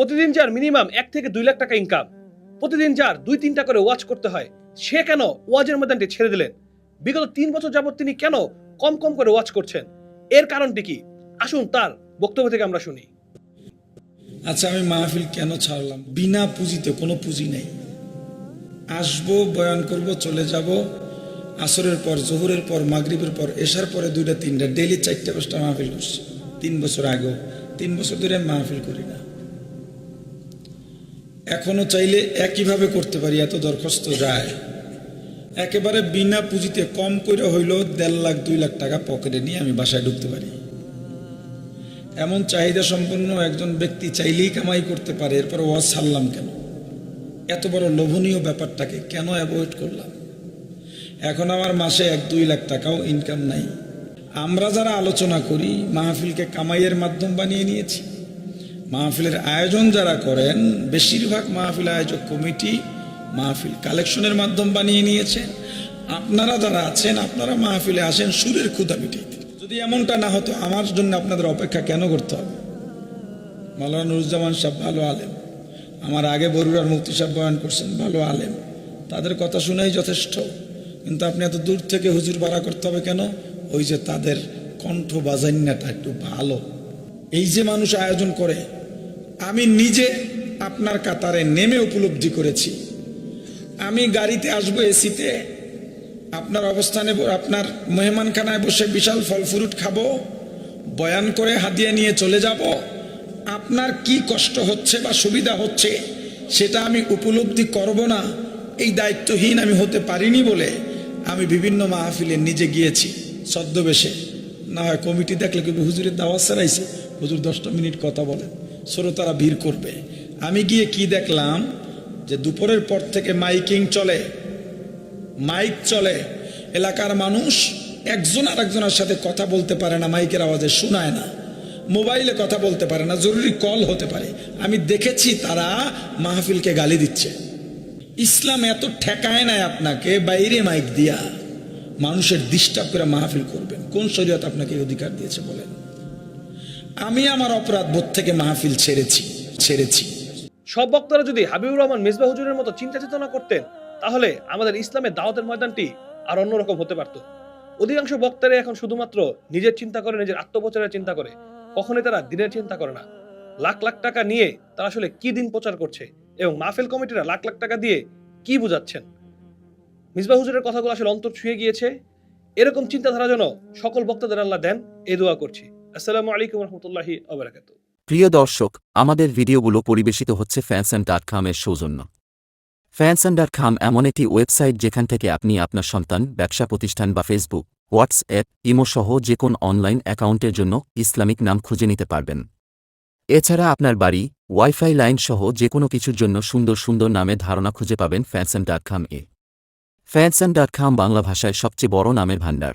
প্রতিদিন যার মিনিমাম এক থেকে দুই লাখ টাকা ইনকাম প্রতিদিন যার দুই, তিনটা করে ওয়াচ করতে হয়, সে কেন ওয়াজের ময়দানটি ছেড়ে দিলেন? বিগত তিন বছর যাবত তিনি কেন কম কম করে ওয়াচ করছেন? এর কারণটি কি? আসুন তার বক্তব্য থেকে আমরা শুনি। আচ্ছা আমি মাহফিল কেন ছাড়লাম? বিনা পুঁজিতে, কোনো পুঁজি নেই। আসব, বয়ান করব, চলে যাব। আসরের পর, জহুরের পর, মাগরিবের পর এসার পরে দুইটা, তিনটা ডেলি চারটা, পাঁচটা মাহফিল করছি। তিন বছর আগেও। তিন বছর ধরে মাহফিল করি না। এখনও চাইলে একইভাবে করতে পারি, এত দরখাস্ত যায় একেবারে বিনা পুঁজিতে কম করে হইলেও দেড় লাখ, দুই লাখ টাকা পকেটে নিয়ে আমি বাসায় ঢুকতে পারি। এমন চাহিদা সম্পন্ন একজন ব্যক্তি চাইলেই কামাই করতে পারে, এরপর ওয়াজ ছাড়লাম কেন? এত বড় লোভনীয় ব্যাপারটাকে কেন অ্যাভয়েড করলাম? এখন আমার মাসে এক, দুই লাখ টাকাও ইনকাম নাই। আমরা যারা আলোচনা করি, মাহফিলকে কামাইয়ের মাধ্যম বানিয়ে নিয়েছি মাহফিলের আয়োজন যারা করেন, বেশিরভাগ মাহফিল আয়োজক কমিটি মাহফিল কালেকশনের মাধ্যম বানিয়ে নিয়েছেন আপনারা যারা আছেন, আপনারা মাহফিলে আসেন, সুরের ক্ষুদা মিটাইতে। যদি এমনটা না হতো, আমার জন্য আপনাদের অপেক্ষা কেন করতে হবে? মাওলানা নুরুজ্জামান সাহেব ভালো আলেম। আমার আগে বরুড়ার মুক্তি সাহেব বয়ান করছেন, ভালো আলেম। তাদের কথা শুনেই যথেষ্ট। কিন্তু আপনি এত দূর থেকে হুজুর ভাড়া করতে হবে কেন? ওই যে তাদের কণ্ঠ বাজান্যাটা একটু ভালো। এই যে মানুষ আয়োজন করে আমি নিজে আপনার কাতারে নেমে উপলব্ধি করেছি। আমি গাড়িতে আসব এসিতে, আপনার অবস্থানে আপনার মেহমানখানায় বসে বিশাল ফল ফ্রুট খাব, বয়ান করে হাতিয়ে নিয়ে চলে যাব। আপনার কি কষ্ট হচ্ছে বা সুবিধা হচ্ছে সেটা আমি উপলব্ধি করব না, এই দায়িত্বহীন আমি হতে পারিনি বলে আমি বিভিন্ন মাহফিলে নিজে গিয়েছি ছদ্মবেশে। না হয় কমিটি দেখলে কিন্তু হুজুরের দাওয়াত সারাইছে হুজুর দশটা মিনিট কথা বলেন। শ্রোতারা ভিড় করবে। আমি গিয়ে কি দেখলাম? যে দুপুরের পর থেকে মাইকিং চলে। মাইক চলে। এলাকার মানুষ একজন আর একজনের সাথে কথা বলতে পারে না, মাইকের আওয়াজে শোনায় না। মোবাইলে কথা বলতে পারে না, জরুরি কল হতে পারে। আমি দেখেছি তারা মাহফিলকে গালি দিচ্ছে। ইসলাম এত ঠেকায় নাই আপনাকে, বাইরে মাইক দিয়া। মানুষের ডিস্টার্ব করে মাহফিল করবেন। কোন শরীয়ত আপনাকে অধিকার দিয়েছে বলেন? আমি আমার অপরাধ বোধ থেকে মাহফিল ছেড়েছি ছেড়েছি। সব বক্তারা যদি হাবিবুর রহমান, মেজবা হুজুরের মতো চিন্তা চেতনা করতেন, তাহলে আমাদের ইসলামের দাওয়াতের ময়দানটি আর অন্যরকম হতে পারত। অধিকাংশ বক্তারা এখন শুধুমাত্র নিজের চিন্তা করে, নিজের আত্মপ্রচারের চিন্তা করে। কখনোই তারা দিনের চিন্তা করে না। লাখ লাখ টাকা নিয়ে তারা আসলে কি দিন প্রচার করছে এবং মাহফিল কমিটিরা লাখ লাখ টাকা দিয়ে কি বুঝাচ্ছেন? মিসবা হুজুরের কথাগুলো আসলে অন্তর ছুঁয়ে গিয়েছে। এরকম চিন্তাধারা যেন সকল বক্তাদের আল্লাহ দেন এই দোয়া করছি। আসসালামু আলাইকুম রহমতুল্লাহি আবরাকাতু প্রিয় দর্শক, আমাদের ভিডিওগুলো পরিবেশিত হচ্ছে ফ্যানসান ডট এর সৌজন্য। ফ্যানসান ডট খাম এমন একটি ওয়েবসাইট যেখান থেকে আপনি আপনার সন্তান, ব্যবসা প্রতিষ্ঠান বা ফেসবুক হোয়াটসঅ্যাপ ইমো সহ যে কোন অনলাইন অ্যাকাউন্টের জন্য ইসলামিক নাম খুঁজে নিতে পারবেন। এছাড়া আপনার বাড়ি ওয়াইফাই লাইন সহ যে কোনো কিছুর জন্য সুন্দর সুন্দর নামে ধারণা খুঁজে পাবেন ফ্যানসান ডট খাম এ। ফ্যানসান ডট খাম বাংলা ভাষায় সবচেয়ে বড় নামের ভাণ্ডার।